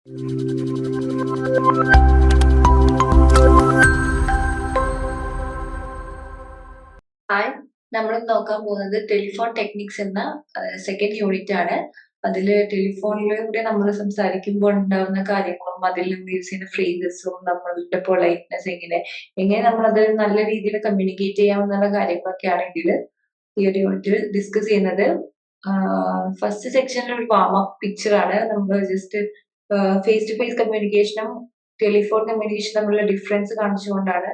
Hi നമ്മൾ നോക്കാൻ പോകുന്നത് ടെലിഫോൺ ടെക്നിക്സ് എന്ന സെക്കൻഡ് യൂണിറ്റ് ആണ്. അതിൽ ടെലിഫോണിലൂടെ നമ്മൾ സംസാരിക്കുമ്പോൾ ഉണ്ടാവുന്ന കാര്യങ്ങളും അതിൽ നിന്ന് യൂസ് ചെയ്യുന്ന ഫ്രേസസും നമ്മളുടെ പൊളൈറ്റ്നെസ് എങ്ങനെ എങ്ങനെ നമ്മൾ അത് നല്ല രീതിയിൽ കമ്മ്യൂണിക്കേറ്റ് ചെയ്യാമെന്നുള്ള കാര്യങ്ങളൊക്കെ ഇതിൽ ഈ ഒരു യൂണിറ്റിൽ ഡിസ്കസ് ചെയ്യുന്നത്. ഫസ്റ്റ് സെക്ഷനിൽ ഒരു വാം അപ്പ് പിക്ചർ ആണ്. നമ്മൾ ജസ്റ്റ് ഫേസ് ടു ഫേസ് കമ്മ്യൂണിക്കേഷനും ടെലിഫോൺ കമ്മ്യൂണിക്കേഷൻ തമ്മിലുള്ള ഡിഫറൻസ് കാണിച്ചുകൊണ്ടാണ്.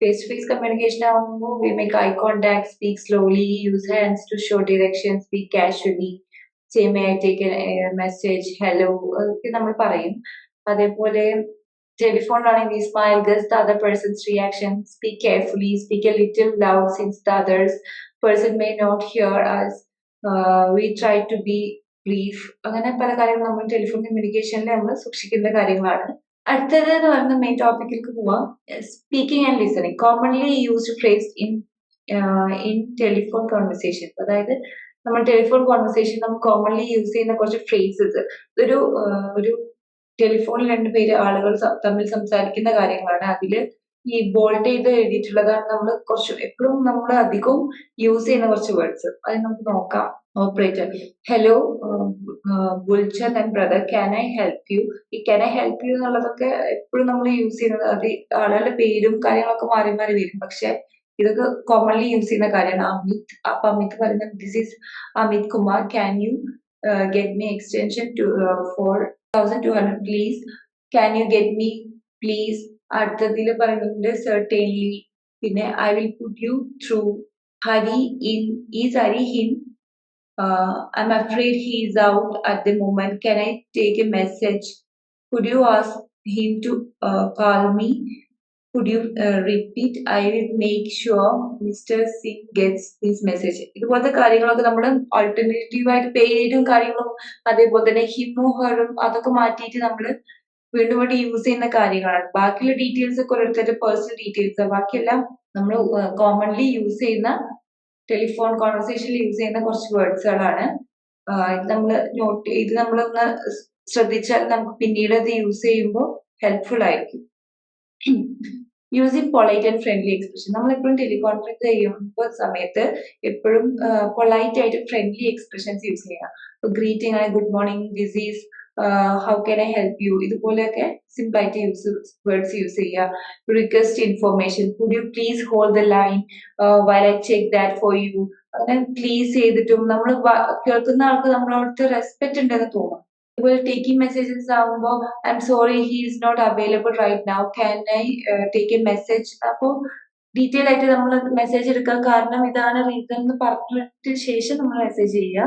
ഫേസ് ടു ഫേസ് കമ്മ്യൂണിക്കേഷൻ ആകുമ്പോൾ we make eye contact speak slowly use hands to show direction speak casually say may I take message hello ഒക്കെ നമ്മൾ പറയും. അതേപോലെ ടെലിഫോണിലാണെങ്കിൽ we smile guess the other person's reaction speak carefully speak a little loud since the others person may not hear as we try to be brief അങ്ങനെ പല കാര്യങ്ങളും നമ്മൾ telephone കമ്മ്യൂണിക്കേഷനിൽ നമ്മൾ സൂക്ഷിക്കുന്ന കാര്യങ്ങളാണ്. അടുത്തത് എന്ന് പറയുന്ന മെയിൻ ടോപ്പിക്കിലേക്ക് പോവാം. Speaking and listening commonly used phrase in in telephone conversation അതായത് നമ്മൾ ടെലിഫോൺ കോൺവെർസേഷൻ നമ്മൾ കോമൺലി യൂസ് ചെയ്യുന്ന കുറച്ച് ഫ്രേസസ് ഒരു ഒരു ടെലിഫോണിൽ രണ്ടുപേര് ആളുകൾ തമ്മിൽ സംസാരിക്കുന്ന കാര്യങ്ങളാണ്. അതിൽ ഈ ബോൾട്ട് ചെയ്ത് എഴുതിയിട്ടുള്ളതാണ് നമ്മൾ കുറച്ച് എപ്പോഴും നമ്മൾ അധികവും യൂസ് ചെയ്യുന്ന കുറച്ച് വേർഡ്സ് അത് നമുക്ക് നോക്കാം. Operator hello ബുൾച്ചൻ and brother can I help you ഈ ക്യാൻ ഐ ഹെൽപ്പ് യു എന്നുള്ളതൊക്കെ എപ്പോഴും നമ്മൾ യൂസ് ചെയ്യുന്നത് അത് ആളുകളുടെ പേരും കാര്യങ്ങളൊക്കെ മാറി മാറി വരും. പക്ഷെ ഇതൊക്കെ കോമൺലി യൂസ് ചെയ്യുന്ന കാര്യമാണ്. അമിത് അപ്പൊ അമിത് പറയുന്നത് this is Amit Kumar. Can you get me extension two four thousand two hundred please can you get me please അടുത്തതിൽ പറയുന്നുണ്ട് സെർട്ടൈൻലി പിന്നെ I will put you through Hari in is Hari in I am afraid he is out at the moment can I take a message could you ask him to call me could you repeat I will make sure mister Singh gets this message ഇതുപോലത്തെ കാര്യങ്ങളൊക്കെ നമ്മൾ ആയിട്ട് പേരും കാര്യങ്ങളും. അതേപോലെ തന്നെ ഹിമോഹറും അതൊക്കെ മാറ്റിയിട്ട് നമ്മൾ വീണ്ടും വീണ്ടും യൂസ് ചെയ്യുന്ന കാര്യങ്ങളാണ്. ബാക്കിയുള്ള ഡീറ്റെയിൽസ് ഒക്കെ ഓരോരുത്തരുടെ പേഴ്സണൽ ഡീറ്റെയിൽസ് ബാക്കിയെല്ലാം നമ്മൾ കോമൺലി യൂസ് ചെയ്യുന്ന ടെലിഫോൺ കോൺവെർസേഷനിൽ യൂസ് ചെയ്യുന്ന കുറച്ച് വേർഡ്സുകളാണ് ഇത് നമ്മൾ നോട്ട് ഇത് നമ്മളൊന്ന് ശ്രദ്ധിച്ചാൽ നമുക്ക് പിന്നീട് അത് യൂസ് ചെയ്യുമ്പോൾ ഹെൽപ്ഫുൾ ആയിരിക്കും. Using polite and friendly expression നമ്മൾ എപ്പോഴും ടെലികോൺഫറൻസ് ചെയ്യുമ്പോൾ സമയത്ത് എപ്പോഴും പൊളൈറ്റ് ആയിട്ട് ഫ്രണ്ട്ലി എക്സ്പ്രഷൻസ് യൂസ് ചെയ്യണം ഗ്രീറ്റിംഗ് ആയി good morning this is how can I help you ഇതുപോലെയൊക്കെ സിമ്പിൾ ആയിട്ട് യൂസ് വേർഡ്സ് യൂസ് ചെയ്യുക request information could you please hold the line while I check that for you അങ്ങനെ please ചെയ്തിട്ടും നമ്മൾ കേൾക്കുന്ന ആൾക്ക് നമ്മളോട് റെസ്പെക്ട് ഉണ്ടെന്ന് തോന്നും. അതുപോലെ ടേക്കിംഗ് മെസ്സേജസ് ആകുമ്പോൾ I am sorry he is not available right now can I take a message അപ്പോൾ ഡീറ്റെയിൽ ആയിട്ട് നമ്മൾ മെസ്സേജ് എടുക്കാൻ കാരണം ഇതാണ് റീസൺ എന്ന് പറഞ്ഞിട്ട് ശേഷം നമ്മൾ മെസ്സേജ് ചെയ്യുക.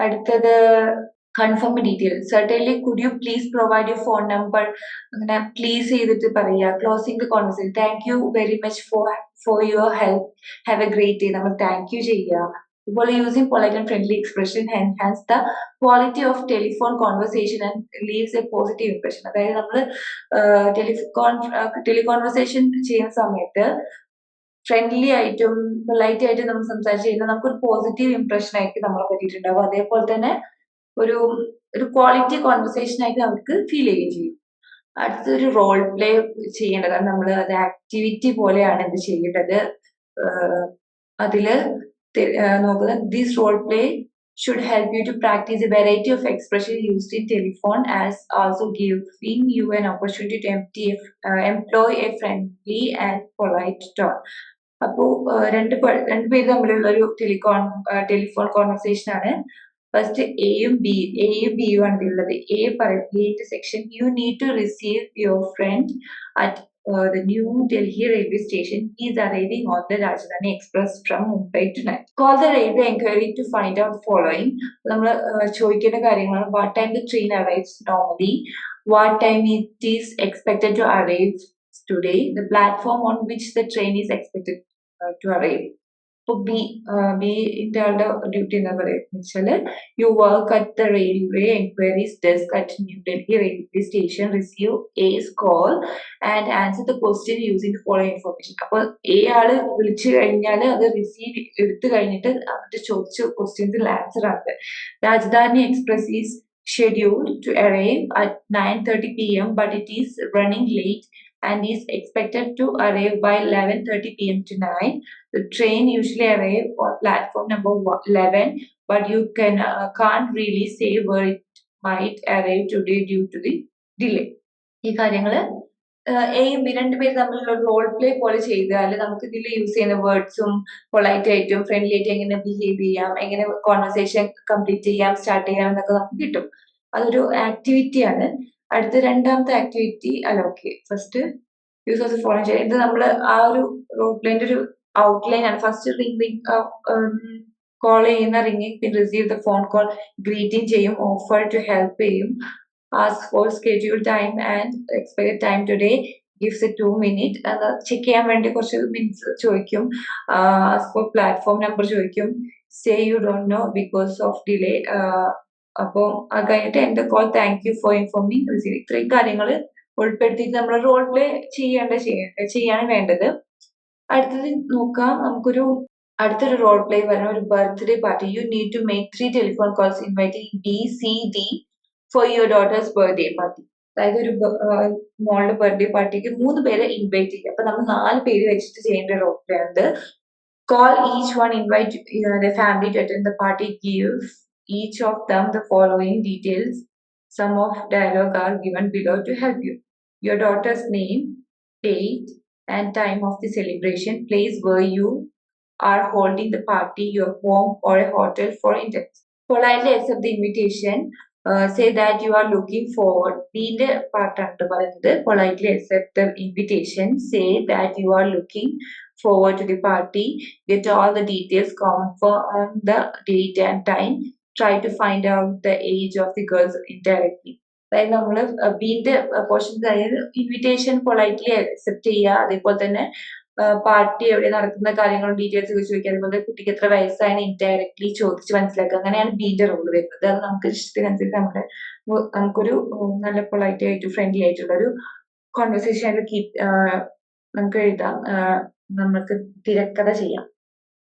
അടുത്തത് confirm detail certainly could you please provide you phone number അങ്ങനെ പ്ലീസ് ചെയ്തിട്ട് പറയുക closing the thank you very much for for your help have a great day നമ്മൾ താങ്ക് യു ചെയ്യുക അതുപോലെ using polite and friendly expression enhance the quality of telephone conversation and leaves a positive impression അതായത് നമ്മൾ telephone ടെലികോൺവെർസേഷൻ ചെയ്യുന്ന സമയത്ത് friendly ആയിട്ടും polite ആയിട്ടും നമ്മൾ സംസാരിച്ച് കഴിഞ്ഞാൽ നമുക്കൊരു പോസിറ്റീവ് ഇംപ്രഷൻ ആയിരിക്കും നമ്മളെ പറ്റിയിട്ടുണ്ടാവും അതേപോലെ തന്നെ ഒരു ഒരു ക്വാളിറ്റി കോൺവെർസേഷൻ ആയിട്ട് അവർക്ക് ഫീൽ ചെയ്യുകയും ചെയ്യും. അടുത്തൊരു റോൾ പ്ലേ ചെയ്യേണ്ടത് നമ്മൾ അത് ആക്ടിവിറ്റി പോലെയാണ് ഇത് ചെയ്യേണ്ടത്. അതിൽ നോക്കുന്നത് this role play should help you to practice a variety of expression used in telephone as also giving you an opportunity to empty, uh, employ a friendly and polite. അപ്പോൾ രണ്ട് രണ്ട് പേര് തമ്മിലുള്ള ഒരു ടെലികോൺ ടെലിഫോൺ കോൺവെർസേഷൻ ആണ്. First എയും B എയും B ബിയും ആണ് ഉള്ളത് എ പറയുന്ന section you need to receive your friend at the New Delhi railway station. He is arriving on the Rajdhani Express from Mumbai tonight. Call the railway inquiry to find out following. നമ്മൾ ചോദിക്കേണ്ട കാര്യങ്ങളാണ് what time the train arrives normally what time it is expected to arrive today the platform on which the train is expected to arrive ഇപ്പോൾ B ബിന്റെ ആളുടെ duty എന്താ പറയുക വെച്ചാൽ you work at the railway enquiries desk at New Delhi railway station receives call and answer the question using follow information അപ്പൊ A ആൾ വിളിച്ചു കഴിഞ്ഞാൽ അത് റിസീവ് എടുത്തു കഴിഞ്ഞിട്ട് അവരുടെ ചോദിച്ച ക്വസ്റ്റ്യൻസിൽ ആൻസർ ആണ് Rajdhani express is scheduled to arrive at 9:30 p.m. but it is running late and is expected to arrive by 11:30 p.m. tonight. The train usually arrives on platform number 11, but you can uh, can't really say where it might arrive today due to the delay. ഈ കാര്യങ്ങൾ എയും B രണ്ടുപേര് തമ്മിലുള്ള role play പോലെ ചെയ്താൽ നമുക്ക് ഇതിൽ use ചെയ്യുന്ന വേർഡ്സും പൊളൈറ്റ് ആയിട്ടും ഫ്രണ്ട്ലി ആയിട്ട് എങ്ങനെ ബിഹേവ് ചെയ്യാം എങ്ങനെ കോൺവെർസേഷൻ കംപ്ലീറ്റ് ചെയ്യാം സ്റ്റാർട്ട് ചെയ്യാം എന്നൊക്കെ നമുക്ക് കിട്ടും അതൊരു ആക്ടിവിറ്റി ആണ് അടുത്ത രണ്ടാമത്തെ ആക്ടിവിറ്റി അല്ല okay first use of phone ചെയ്യാം ഇത് നമ്മൾ ആ ഒരു പ്ലേന്റെ ഒരു ഔട്ട്ലൈൻ ആണ്. ഫസ്റ്റ് റിംഗ് റിംഗ് കോൾ ചെയ്യുന്ന റിംഗിങ് പിന്നെ receive the phone call greeting ചെയ്യും ഓഫർ ടു ഹെൽപ്പ് ചെയ്യും ask for schedule time and expected time today gifts a two minute അത് ചെക്ക് ചെയ്യാൻ വേണ്ടി കുറച്ച് മിനിറ്റ്സ് ചോദിക്കും ആസ്ക് ഫോർ പ്ലാറ്റ്ഫോം നമ്പർ ചോദിക്കും say you don't know because of delay അപ്പോൾ അത് കഴിഞ്ഞിട്ട് എന്റെ call thank you for informing receive ഇത്രയും കാര്യങ്ങൾ ഉൾപ്പെടുത്തിയിട്ട് നമ്മൾ റോൾ പ്ലേ ചെയ്യേണ്ട ചെയ്യ- ചെയ്യാണ് വേണ്ടത്. അടുത്തത് നോക്കാം. നമുക്കൊരു അടുത്തൊരു റോൾ പ്ലേ പറഞ്ഞ ഒരു birthday party you need to make three telephone calls inviting B C D for your daughter's birthday party അതായത് ഒരു മോളുടെ ബർത്ത്ഡേ പാർട്ടിക്ക് മൂന്ന് പേരെ ഇൻവൈറ്റ് ചെയ്യുക. അപ്പൊ നമ്മൾ നാല് പേര് വെച്ചിട്ട് ചെയ്യേണ്ട റോൾ പ്ലേ ഉണ്ട് call each one invite family to attend the party give each of them the following details. Some of dialogue are given below to help you. Your daughter's name, date, and time of the celebration, place where you are holding the party, your home or a hotel for instance. Politely accept the invitation. Uh, say that you are looking forward. ഇതിന്റെ പാർട്ടാണ് പറയുന്നത് politely accept the invitation. Say that you are looking forward to the party. Get all the details, confirm the date and time. Try to find out the age of the girls indirectly. അതായത് നമ്മൾ ബീന്റെ portion അതായത് invitation politely accept ചെയ്യുക അതേപോലെ തന്നെ party എവിടെ നടക്കുന്ന കാര്യങ്ങളും ഡീറ്റെയിൽസ് ഒക്കെ ചോദിക്കുക അതുപോലെ കുട്ടിക്ക് എത്ര വയസ്സായെന്ന് ഇൻഡയറക്ട്ലി ചോദിച്ച് മനസ്സിലാക്കുക. അങ്ങനെയാണ് ബീന്റെ റോൾ വരുന്നത്. അത് നമുക്ക് ഇഷ്ടത്തിനനുസരിച്ച് നമ്മുടെ നമുക്കൊരു നല്ല പൊളൈറ്റ് ആയിട്ട് ഫ്രണ്ട്ലി ആയിട്ടുള്ള ഒരു കോൺവെർസേഷൻ കീപ് നമുക്ക് എഴുതാം. നമ്മൾക്ക് തിരക്കഥ ചെയ്യാം.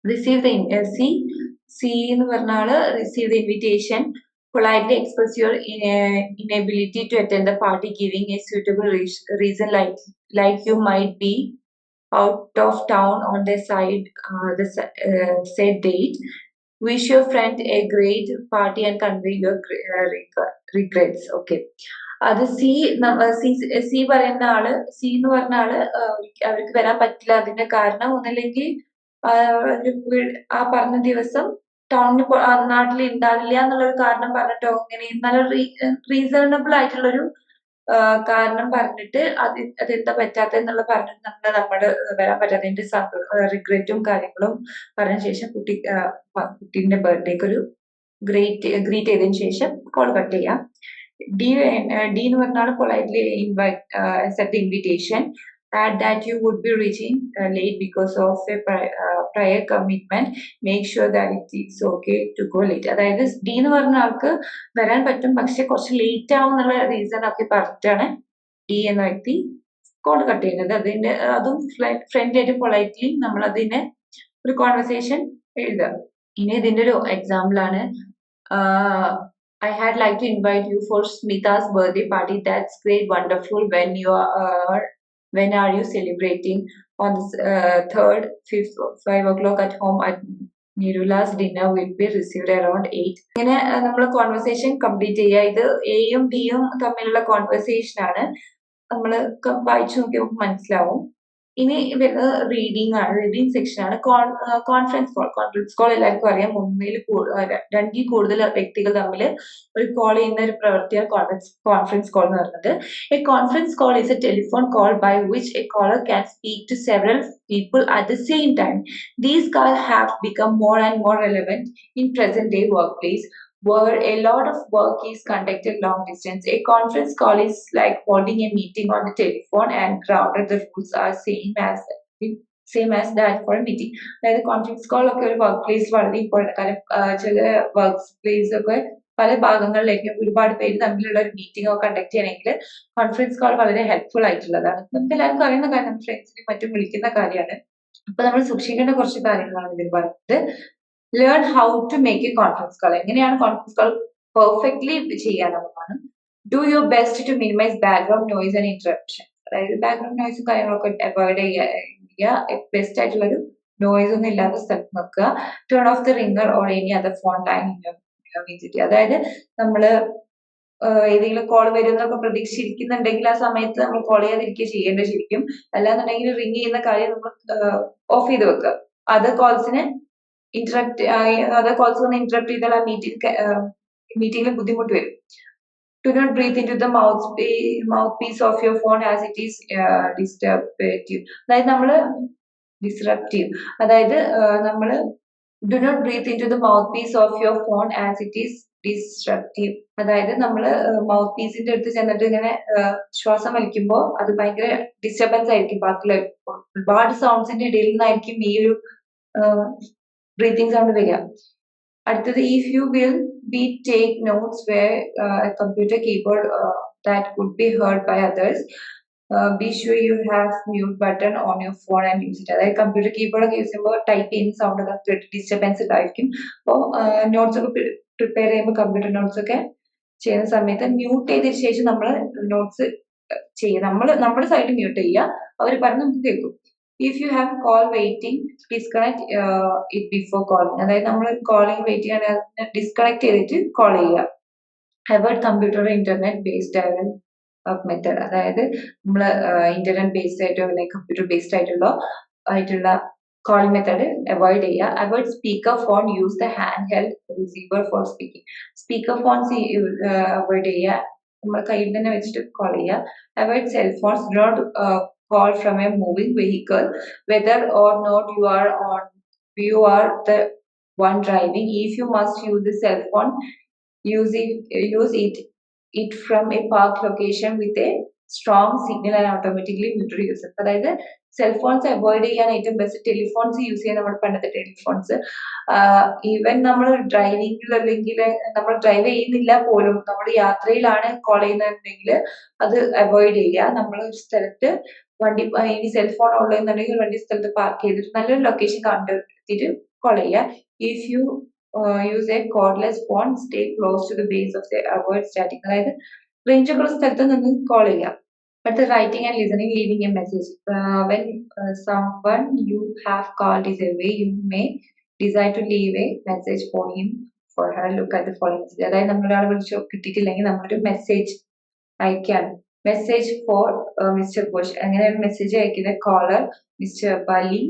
റിസീവ് ദ സി സി എന്ന് പറഞ്ഞാൽ receive the invitation politely express your uh, inability to attend the party giving a suitable reason like like you might be out of town on the side uh, the uh, said date wish your friend a great party and convey your uh, regrets okay അത് C C പറയുന്ന ആൾ C എന്ന് പറഞ്ഞ ആൾ അവർക്ക് വരാൻ പറ്റില്ല അതിന്റെ കാരണം ഒന്നല്ലെങ്കിൽ ആ, പറഞ്ഞ ദിവസം ടൗണിന് നാട്ടിൽ ഉണ്ടാവില്ല എന്നുള്ളൊരു കാരണം പറഞ്ഞിട്ടോ അങ്ങനെ. നല്ല റീസണബിൾ ആയിട്ടുള്ളൊരു കാരണം പറഞ്ഞിട്ട് അത് അതെന്താ പറ്റാത്ത എന്നുള്ള പറഞ്ഞിട്ട് നമ്മൾ നമ്മുടെ വരാൻ പറ്റാത്തതിന്റെ റിഗ്രറ്റും കാര്യങ്ങളും പറഞ്ഞ ശേഷം കുട്ടി കുട്ടീന്റെ ബർത്ത്ഡേക്ക് ഒരു ഗ്രേറ്റ് ഗ്രീറ്റ് ചെയ്തതിന് ശേഷം കോൾ കട്ട് ചെയ്യാം. ഡി ഡി എന്ന് പറഞ്ഞാൽ politely invite set invitation add that you would be reaching uh, late because of a pri- uh, prior commitment make sure that it is okay to go late അതായത് D എന്ന് പറഞ്ഞ ആൾക്ക് വരാൻ പറ്റും പക്ഷെ കുറച്ച് ലേറ്റ് ആവും എന്നുള്ള റീസൺ ഒക്കെ പറഞ്ഞിട്ടാണ് ഡി എന്ന വ്യക്തി കോൾ കട്ട് ചെയ്യുന്നത് അതിന്റെ അതും ഫ്രണ്ട്ലി ആയിട്ട് പൊളൈറ്റ്ലി നമ്മൾ അതിനെ ഒരു കോൺവെർസേഷൻ എഴുതുക ഇനി ഇതിന്റെ ഒരു എക്സാമ്പിൾ ആണ് I had like to invite you for Smita's birthday party. That's great, wonderful. When you are, when are you celebrating? On the uh, third, fifth, five o'clock at home at Nirula's dinner will be received around eight. ഇങ്ങനെ നമ്മൾ conversation complete ചെയ്യുക ഇത് എയും ഡിയും തമ്മിലുള്ള conversation ആണ് നമ്മൾ വായിച്ചു നോക്കിയാൽ മനസ്സിലാവും ഇനി വരുന്നത് റീഡിങ് ആണ്. റീഡിംഗ് സെക്ഷൻ ആണ്. കോൺഫറൻസ് കോൾ കോൺഫറൻസ് കോൾ എല്ലാവർക്കും അറിയാം. ഒന്നിൽ രണ്ടിൽ കൂടുതൽ വ്യക്തികൾ തമ്മിൽ ഒരു കോൾ ചെയ്യുന്ന ഒരു പ്രവൃത്തിയാണ് കോൺഫറൻസ് കോൺഫറൻസ് കോൾ എന്ന് പറയുന്നത്. A conference call is a telephone call by which a caller can speak to several people at the same time these call have become more and more relevant in present day work place where a lot of work is conducted long distance. A conference call is like holding a meeting on the telephone and grounded the rules are same as same as that for a meeting. Conference call ഒക്കെ ഒരു work place വളരെ important കാരണം ചില work place ഒക്കെ പല ഭാഗങ്ങളിലേക്ക് ഒരുപാട് പേര് തമ്മിലുള്ള ഒരു മീറ്റിംഗ് ഒക്കെ കണ്ടക്ട് ചെയ്യണമെങ്കിൽ കോൺഫറൻസ് കോൾ വളരെ ഹെൽപ്ഫുൾ ആയിട്ടുള്ളതാണ്. നമുക്ക് എല്ലാവർക്കും അറിയുന്ന കാര്യം ഫ്രണ്ട്സിനെ മറ്റും വിളിക്കുന്ന കാര്യമാണ്. അപ്പൊ നമ്മൾ സൂക്ഷിക്കേണ്ട കുറച്ച് കാര്യങ്ങളാണ് ഇതിൽ പറയുന്നത്. Learn how to make a conference call എങ്ങനെയാണ് conference call perfectly ചെയ്യാനുള്ളതാണ്. Do your best to minimize background noise and interruption അതായത് ബാക്ക്ഗ്രൗണ്ട് നോയ്സും കാര്യങ്ങളൊക്കെ അവോയ്ഡ് ചെയ്യുക. ബെസ്റ്റ് ആയിട്ടുള്ള ഒരു നോയ്സ് ഒന്നും ഇല്ലാത്ത സ്ഥലത്ത് നോക്കുക turn off the ringer or any other phone line visit അതായത് നമ്മൾ ഏതെങ്കിലും കോൾ വരുന്നൊക്കെ പ്രതീക്ഷിച്ചിരിക്കുന്നുണ്ടെങ്കിൽ ആ സമയത്ത് നമ്മൾ കോൾ ചെയ്യാതിരിക്കുക ചെയ്യേണ്ട ശരിക്കും. അല്ലാന്നുണ്ടെങ്കിൽ റിംഗ് ചെയ്യുന്ന കാര്യം നമ്മൾ ഓഫ് ചെയ്ത് വെക്കുക. അത് കോൾസിനെ ഇന്ററപ്റ്റ് അതർ കോൾസ് വന്ന് ഇന്ററപ്റ്റ് ചെയ്താൽ ആ മീറ്റിംഗ് മീറ്റിംഗിൽ ബുദ്ധിമുട്ട് വരും. To not breathe in to the mouth mouth piece of your phone as it is disruptive അതായത് നമ്മൾ ഡിസ്റപ്റ്റീവ് അതായത് നമ്മൾ do not breathe in to the mouth piece of your phone as it is destructive അതായത് നമ്മൾ mouth പീസിന്റെ അടുത്ത് ചെന്നിട്ട് ഇങ്ങനെ ശ്വാസം വലിക്കുമ്പോൾ അത് ഭയങ്കര ഡിസ്റ്റർബൻസ് ആയിരിക്കും. ബാക്കിയുള്ള ഒരുപാട് സൗണ്ട്സിന്റെ ഇടയിൽ നിന്നായിരിക്കും ഈ ഒരു ബ്രീത്തിങ് സൗണ്ട് വരിക. അടുത്തത് if you will be take notes where computer keyboard that could be heard by others be sure you have mute button on your phone and use it അതായത് കമ്പ്യൂട്ടർ കീബോർഡ് ഒക്കെ use ചെയ്യുമ്പോൾ type ചെയ്യുന്ന sound ഒക്കെ disturbance ഉണ്ടായിരിക്കും അപ്പോൾ notes ഒക്കെ prepare ചെയ്യുമ്പോൾ computer notes ഒക്കെ ചെയ്യുന്ന സമയത്ത് മ്യൂട്ട് ചെയ്തതിന് ശേഷം നമ്മൾ നോട്ട്സ് ചെയ്യുക. നമ്മൾ നമ്മുടെ സൈഡ് മ്യൂട്ട് ചെയ്യുക. അവർ പറഞ്ഞ് നമുക്ക് കേൾക്കും. If you have call waiting disconnect it before calling അതായത് നമ്മൾ കോളിംഗ് വെയിറ്റ് ചെയ്യാൻ ഡിസ്കണക്ട് ചെയ്തിട്ട് കോൾ ചെയ്യുക. ഹെവേർഡ് കമ്പ്യൂട്ടർ ഇന്റർനെറ്റ് ബേസ്ഡ് ആയ മെത്തേഡ് അതായത് നമ്മൾ ഇന്റർനെറ്റ് ബേസ്ഡ് ആയിട്ടോ അല്ലെങ്കിൽ കമ്പ്യൂട്ടർ ബേസ്ഡ് ആയിട്ടുള്ള ആയിട്ടുള്ള കോളിംഗ് മെത്തേഡ് അവോയ്ഡ് ചെയ്യുക. Avoid speaker phone use the hand held receiver for speaking speaker phones avoid ചെയ്യുക. നമ്മൾ കയ്യിൽ തന്നെ വെച്ചിട്ട് കോൾ ചെയ്യുക. Avoid cell phones call from a moving vehicle whether or not you are on you are the one driving if you must use the cell phone use it use it it from a park location with a strong signal and automatically muter use അതായത് cell phones avoid ചെയ്യാൻ ഏറ്റവും best telephones use ചെയ്യാൻ നമ്മൾ പണ്ടത്തെ telephones even നമ്മൾ ഡ്രൈവിംഗിൽ അല്ലെങ്കിൽ നമ്മൾ drive ചെയ്യുന്നില്ല പോലും നമ്മൾ യാത്രയിലാണ് കോൾ ചെയ്യുന്നുണ്ടെങ്കിൽ അത് അവോയ്ഡ് ചെയ്യുക. നമ്മൾ ഒരു സ്ഥലത്ത് വണ്ടി ഇനി സെൽഫോൺ ഉള്ളതെന്നുണ്ടെങ്കിൽ വണ്ടി സ്ഥലത്ത് പാർക്ക് ചെയ്തിട്ട് നല്ലൊരു ലൊക്കേഷൻ കണ്ടെത്തിയിട്ട് കോൾ ചെയ്യുക if you use a cordless phone stay close to the base of the avoid static അതായത് റേഞ്ച് ഉള്ള സ്ഥലത്ത് നിന്ന് കോൾ ചെയ്യുക But the writing and listening, leaving a message. Uh, when uh, someone you have called is away, you may decide to leave a message for him, for her. Look at the following. അതായത് നമ്മളൊരാൾ വിളിച്ചു കിട്ടിയിട്ടില്ലെങ്കിൽ നമ്മളൊരു message അയക്കാണ് message for mister Bush അങ്ങനെ ഒരു message അയക്കുന്ന caller mister ബലി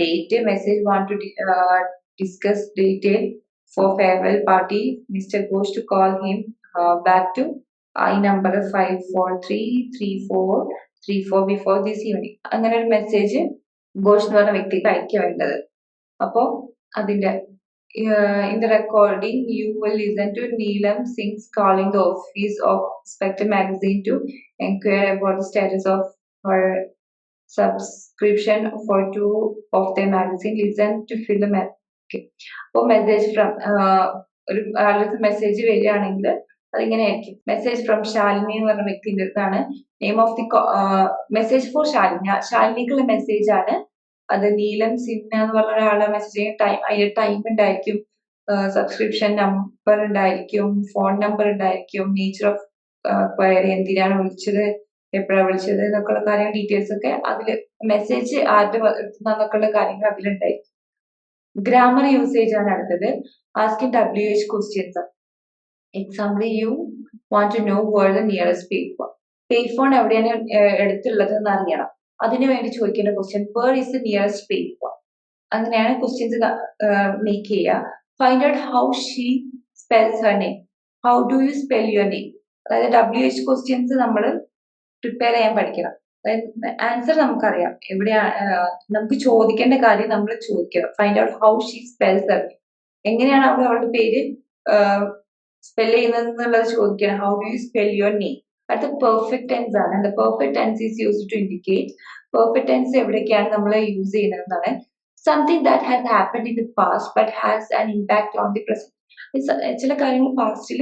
date message want to discuss detail for farewell party mister Bush to call him back to I number five four three three four three four before this evening അങ്ങനെ ഒരു message Ghosh എന്ന് പറഞ്ഞ വ്യക്തിക്ക് അയക്കുക വേണ്ടത്. അപ്പോ അതിന്റെ in the recording, you will listen to Neelam Singh's calling the office of Spectre magazine to inquire about the status of her subscription for two of their magazine. Listen to fill the അപ്പോൾ message from ഒരു ആളുടെ message വരികയാണെങ്കിൽ അതിങ്ങനെ ആയിരിക്കും. Message from Shalini എന്ന് പറഞ്ഞ വ്യക്തിന്റെ അടുത്താണ്. Name of the message for Shalini ശാലിനിക്കുള്ള message ആണ്. അത് നീലം സിന്ന എന്ന് പറഞ്ഞ ഒരാളെ മെസ്സേജ് ചെയ്യാൻ ടൈം അതിന്റെ ടൈം ഉണ്ടായിരിക്കും. സബ്സ്ക്രിപ്ഷൻ നമ്പർ ഉണ്ടായിരിക്കും. ഫോൺ നമ്പർ ഉണ്ടായിരിക്കും. നേച്ചർ ഓഫ് ക്വയറി എന്തിനാണ് വിളിച്ചത്? എപ്പോഴാണ് വിളിച്ചത്? എന്നൊക്കെയുള്ള കാര്യങ്ങൾ ഡീറ്റെയിൽസ് ഒക്കെ അതിൽ മെസ്സേജ് ആരുടെ എന്നൊക്കെയുള്ള കാര്യങ്ങൾ അതിലുണ്ടായിരിക്കും. ഗ്രാമർ യൂസേജ് ആണ് അടുത്തത്. Asking W H questions example you want to know world nearest pay phone pay phone എവിടെയാണ് എടുത്തുള്ളത് എന്ന് അറിയണം. അതിനു വേണ്ടി ചോദിക്കേണ്ട question where is the nearest pay അങ്ങനെയാണ് ക്വസ്റ്റ്യൻസ് മേക്ക് ചെയ്യുക. Find out how she spells her name how do you spell your name അതായത് ഡബ്ല്യു എച്ച് ക്വസ്റ്റ്യൻസ് നമ്മൾ പ്രിപ്പയർ ചെയ്യാൻ പഠിക്കണം. അതായത് ആൻസർ നമുക്കറിയാം. എവിടെയാണ് നമുക്ക് ചോദിക്കേണ്ട കാര്യം നമ്മൾ ചോദിക്കണം. Find out how she spells her name എങ്ങനെയാണ് അവൾ അവളുടെ പേര് സ്പെൽ ചെയ്യുന്നത് എന്നുള്ളത് ചോദിക്കണം. How do you spell your name അടുത്ത പെർഫെക്റ്റ് ടെൻസ് ആണ്. The perfect tense is use to indicate perfect tense എവിടേക്കാണ് നമ്മൾ use ചെയ്യുന്നതെന്നാണ്. Something that has happened in the past but has an impact on the present ചില കാര്യങ്ങൾ പാസ്റ്റിൽ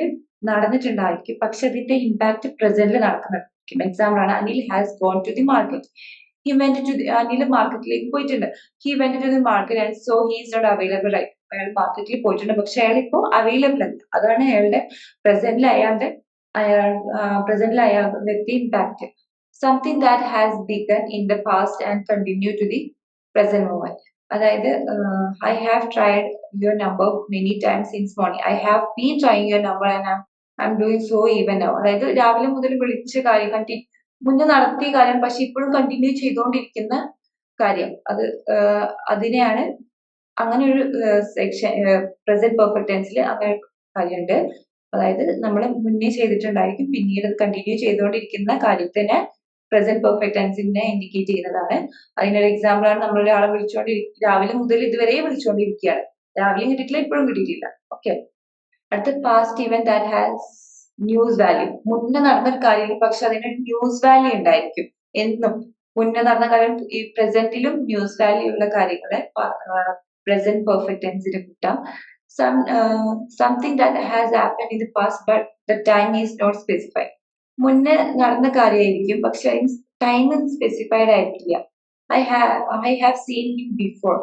നടന്നിട്ടുണ്ടായിരിക്കും. പക്ഷെ അതിന്റെ impact പ്രസന്റിൽ നടക്കുന്നുണ്ടായിരിക്കും. Example ആണ് Anil has gone to the market he went to Anil മാർക്കറ്റിലേക്ക് പോയിട്ടുണ്ട്. He went to the market and so he is not available right അയാൾ മാർക്കറ്റിൽ പോയിട്ടുണ്ട്. പക്ഷെ അയാൾ ഇപ്പോൾ അവൈലബിൾ അല്ല. അതാണ് അയാളുടെ പ്രസന്റിൽ അയാളുടെ അയാൾ പ്രസന്റിൽ അയാൾ വ്യക്തി impact something that has begun in the past and continue to the present moment അതായത് I have tried your number many times since morning I have been trying your number and I am doing so even now അതായത് രാവിലെ മുതൽ വിളിച്ച കാര്യം കണ്ടി മുന്നേ നടത്തിയ കാര്യം പക്ഷെ ഇപ്പോഴും കണ്ടിന്യൂ ചെയ്തുകൊണ്ടിരിക്കുന്ന കാര്യം. അത് അതിനെയാണ് അങ്ങനെ ഒരു സെക്ഷൻ പ്രസന്റ് പെർഫെക്റ്റ് ടെൻസിൽ അങ്ങനെ കാര്യമുണ്ട്. അതായത് നമ്മൾ മുന്നേ ചെയ്തിട്ടുണ്ടായിരിക്കും പിന്നീട് കണ്ടിന്യൂ ചെയ്തുകൊണ്ടിരിക്കുന്ന കാര്യത്തിന് പ്രസന്റ് പെർഫെക്റ്റ് ടെൻസിനെ ഇൻഡിക്കേറ്റ് ചെയ്യുന്നതാണ്. അതിനൊരു എക്സാമ്പിൾ ആണ് നമ്മൾ ഒരാളെ വിളിച്ചുകൊണ്ടിരിക്കുക രാവിലെ മുതൽ ഇതുവരെ വിളിച്ചുകൊണ്ടിരിക്കുകയാണ് രാവിലെ കിട്ടിയിട്ടില്ല ഇപ്പോഴും കിട്ടിയിട്ടില്ല. ഓക്കെ അടുത്ത past event that has news value മുന്നേ നടന്നൊരു കാര്യം പക്ഷെ അതിന് ന്യൂസ് വാല്യൂ ഉണ്ടായിരിക്കും. എന്നും മുന്നേ നടന്ന കാര്യം ഈ പ്രസന്റിലും ന്യൂസ് വാല്യൂ ഉള്ള കാര്യങ്ങളെ പ്രസന്റ് പെർഫെക്റ്റ് ടെൻസിന് കിട്ടാം. Some something that has happened in the past but the time is not specified. മുന്നേ നടന്ന കാര്യമായിരിക്കും പക്ഷെ അതിന് ടൈം സ്പെസിഫൈഡ് ആയിട്ടില്ല. I have I have seen him before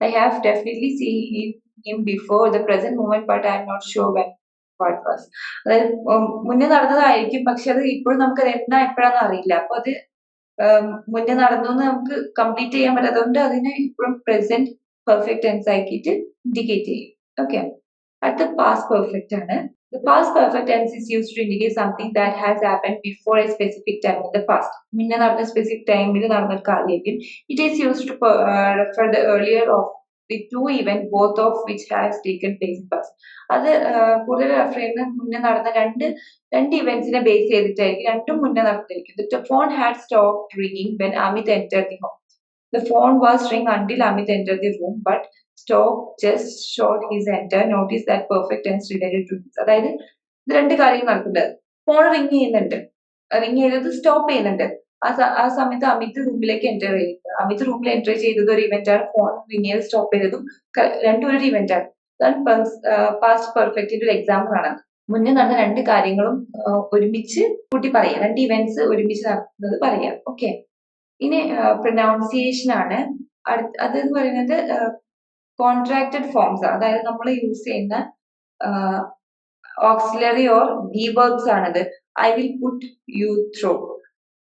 I have definitely seen him before the present moment but I am not sure when what was അതായത് മുന്നേ നടന്നതായിരിക്കും പക്ഷെ അത് ഇപ്പോഴും നമുക്ക് അത് എന്നാ എപ്പോഴാന്ന് അറിയില്ല. അപ്പൊ അത് മുന്നേ നടന്നു നമുക്ക് കംപ്ലീറ്റ് ചെയ്യാൻ പറ്റാത്തതുകൊണ്ട് അതിനെ ഇപ്പോഴും പ്രസന്റ് പെർഫെക്റ്റ് ടെൻസ് ആക്കിയിട്ട് ഇൻഡിക്കേറ്റ് ചെയ്യും. ഓക്കെ അടുത്ത പാസ്റ്റ് പെർഫെക്റ്റ് ആണ്. The past perfect tense is used to indicate something that has happened before a specific time in the past. മുന്നേ നടന്ന സ്പെസിഫിക് ടൈമിൽ നടന്ന ഒരു കാര്യമായിരിക്കും. It is used to refer the earlier of the two event both of which has taken place past അത് കൂടുതൽ refer ചെയ്യുന്ന മുന്നേ നടന്ന രണ്ട് രണ്ട് ഇവന്റ്സിനെ ബേസ് ചെയ്തിട്ടായിരിക്കും. രണ്ടും മുന്നേ നടന്നിരിക്കും the phone had stop ringing when Amit enter the home the phone was ring until Amit enter the room but stop just short his enter notice that perfect tense related to അതായത് ഇത് രണ്ട് കാര്യങ്ങൾ നടക്കുന്നുണ്ട്. Phone ring ചെയ്യുന്നുണ്ട്. Ring ചെയ്തത് stop ചെയ്യുന്നുണ്ട്. ആ സമയത്ത് അമിത് റൂമിലേക്ക് എന്റർ ചെയ്യുന്നത് അമിത് റൂമിൽ എന്റർ ചെയ്തത് ഒരു ഇവന്റ് ആണ്. ഫോൺ റിങ് ചെയ്ത് സ്റ്റോപ്പ് ചെയ്തതും രണ്ടും ഒരു ഇവന്റ് ആണ്. പാസ്റ്റ് പെർഫെക്റ്റിന്റെ ഒരു എക്സാമ്പിൾ ആണ് മുന്നേ നടന്ന രണ്ട് കാര്യങ്ങളും ഒരുമിച്ച് കൂട്ടി പറയാം. രണ്ട് ഇവന്റ്സ് ഒരുമിച്ച് നടക്കുന്നത് പറയാം. ഓക്കെ ഇനി പ്രൊനൗൺസിയേഷൻ ആണ്. അത് അതെന്ന് പറയുന്നത് കോൺട്രാക്റ്റഡ് ഫോംസ് അതായത് നമ്മൾ യൂസ് ചെയ്യുന്ന ഓക്സിലറി ഓർ ഡി വേർബ്സ് ആണത്. I will put you through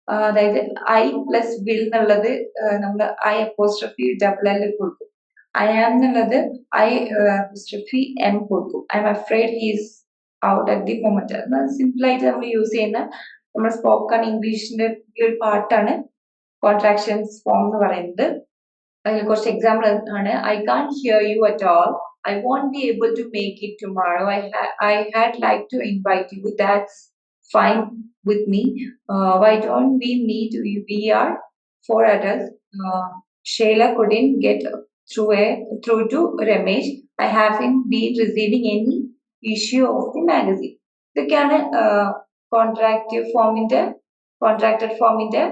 അതായത് ഐ പ്ലസ് വിൽ എന്നുള്ളത് നമ്മൾ ഐ അപ്പോസ്ട്രഫി ഡബിൾ എൽ കൊടുക്കും. ഐ ആം എന്നുള്ളത് ഐ അപ്പോസ്ട്രഫി എം കൊടുക്കും. I am afraid he's out at the moment simple ആയിട്ട് നമ്മൾ യൂസ് ചെയ്യുന്ന നമ്മുടെ സ്പോക്കൺ ഇംഗ്ലീഷിന്റെ ഒരു പാർട്ടാണ് കോൺട്രാക്ഷൻസ് ഫോം എന്ന് പറയുന്നത്. കുറച്ച് എക്സാമ്പിൾ ആണ് I can't hear you at all I won't be able to make it tomorrow I I had like to invite you that's fine with me why don't we meet we are four adults Sheila couldn't get through a through to Ramesh I have in been receiving any issue of the magazine ഇതൊക്കെയാണ് contractive ഫോമിന്റെ contracted ഫോമിന്റെ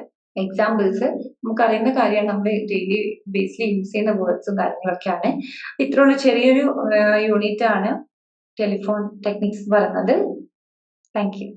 examples നമുക്ക് അറിയുന്ന കാര്യമാണ് നമ്മൾ daily ബേസിൽ use ചെയ്യുന്ന വേർഡ്സും കാര്യങ്ങളൊക്കെയാണ്. ഇത്രയുള്ള ചെറിയൊരു യൂണിറ്റ് ആണ് ടെലിഫോൺ ടെക്നിക്സ് പറയുന്നത്. Thank you